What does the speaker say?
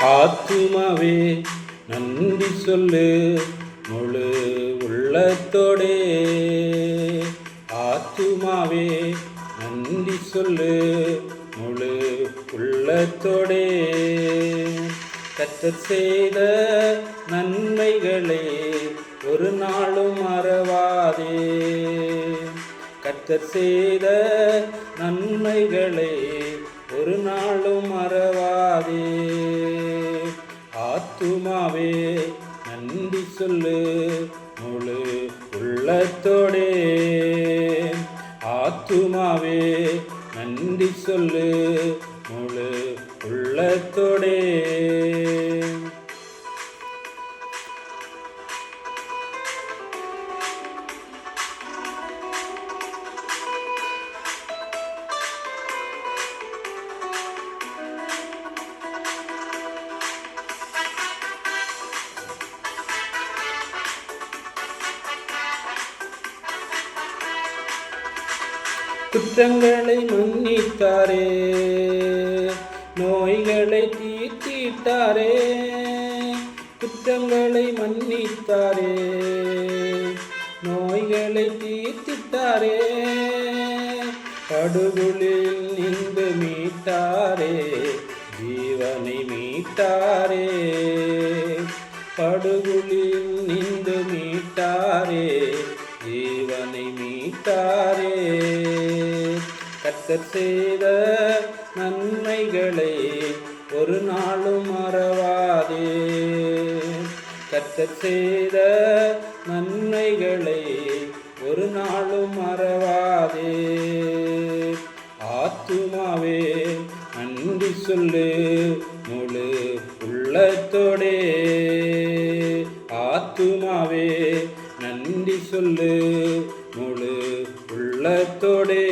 ஆத்துமாவே நன்றி சொல்லு முழு உள்ளத்தோடே. ஆத்துமாவே நன்றி சொல்லு முழு உள்ளத்தோடே. கற்ற செய்த நன்மைகளே ஒரு நாளும் மறவாதே. கற்ற செய்த நன்மைகளே ஒரு நாளும் மறவாதே. ஆத்துமாவே நன்றி சொல்லு முழு உள்ளத்தோடே. ஆத்துமாவே நன்றி சொல்லு முழு உள்ளத்தோடே. குற்றங்களை மன்னித்தாரே. நோய்களை தீர்த்திட்டாரே. குற்றங்களை மன்னித்தாரே. நோய்களை தீர்த்திட்டாரே. படுகொலில் நின்று மீட்டாரே. ஜீவனை மீட்டாரே. படுகுளில் நின்று கத்தர் செய்த நன்மைகளை ஒரு நாளும் மறவாதே. கத்தர் செய்த நன்மைகளை ஒரு நாளும் மறவாதே. ஆத்துமாவே நன்றி சொல்லு முழு உள்ளத்தோடே. ஆத்துமாவே சொல்லு முழு உள்ளத்தோடே.